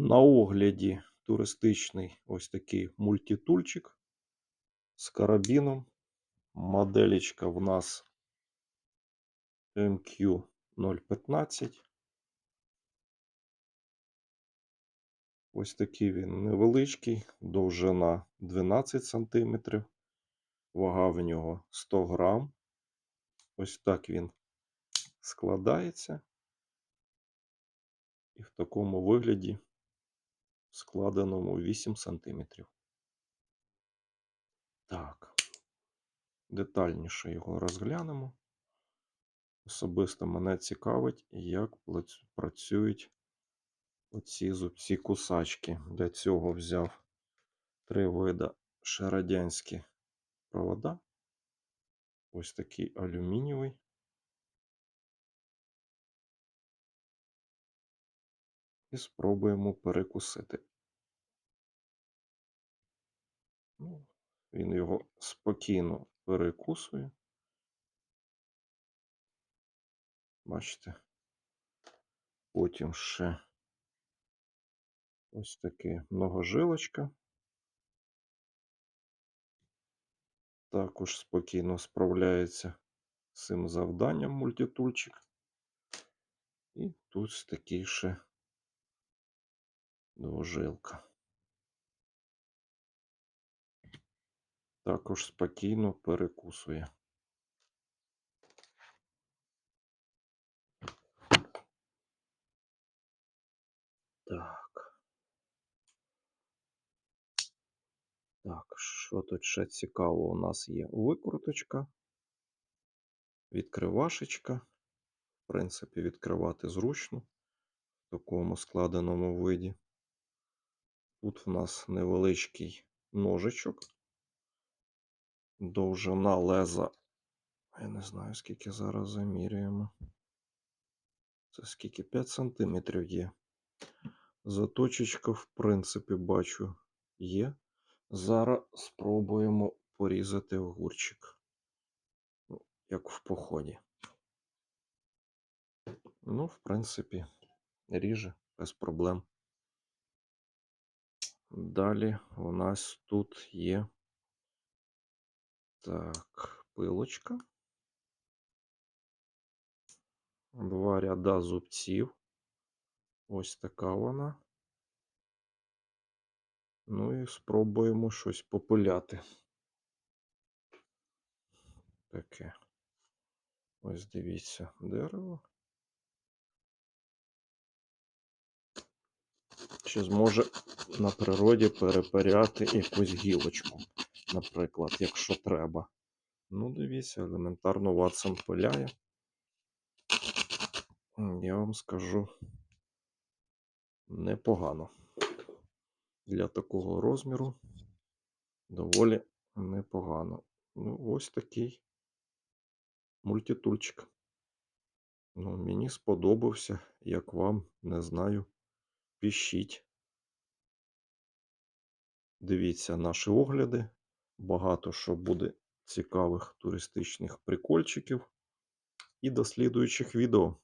На огляді туристичний ось такий мультитульчик з карабіном. Моделечка в нас MQ015. Ось такий він невеличкий, довжина 12 см, вага в нього 100 грам. Ось так він складається. І в такому вигляді складеному 8 см. Так, детальніше його розглянемо. Особисто мене цікавить, як працюють оці зубці кусачки. Для цього взяв три вида ще радянські провода. Ось такий алюмінієвий. І спробуємо перекусити. Ну, Він його спокійно перекусує. Бачите? Потім ще ось таке многожилочка. Також спокійно справляється з цим завданням мультитульчик. І тут такий ще двожилка. Також спокійно перекусує. Так. Так, що тут ще цікаво? У нас є викруточка, відкривашечка. В принципі, відкривати зручно в такому складеному виді. Тут в нас невеличкий ножичок. Довжина леза. Я не знаю, скільки зараз заміряємо. Це скільки 5 см є. Заточечка, в принципі, бачу, є. Зараз спробуємо порізати огурчик. Ну, Як в поході. Ну, в принципі, ріже без проблем. Далі у нас тут є так, пилочка. Два ряда зубців. Ось така вона. Ну і спробуємо щось попиляти. Таке. Ось дивіться, дерево. Чи зможе на природі перепиряти якусь гілочку, наприклад, якщо треба. Ну, дивіться, елементарно Ватсон пиляє. Я вам скажу непогано. Для такого розміру доволі непогано. Ну, ось такий мультитульчик. Ну, мені сподобався, як вам, не знаю, пишіть. Дивіться наші огляди. Багато що буде цікавих туристичних прикольчиків і до слідуючих відео.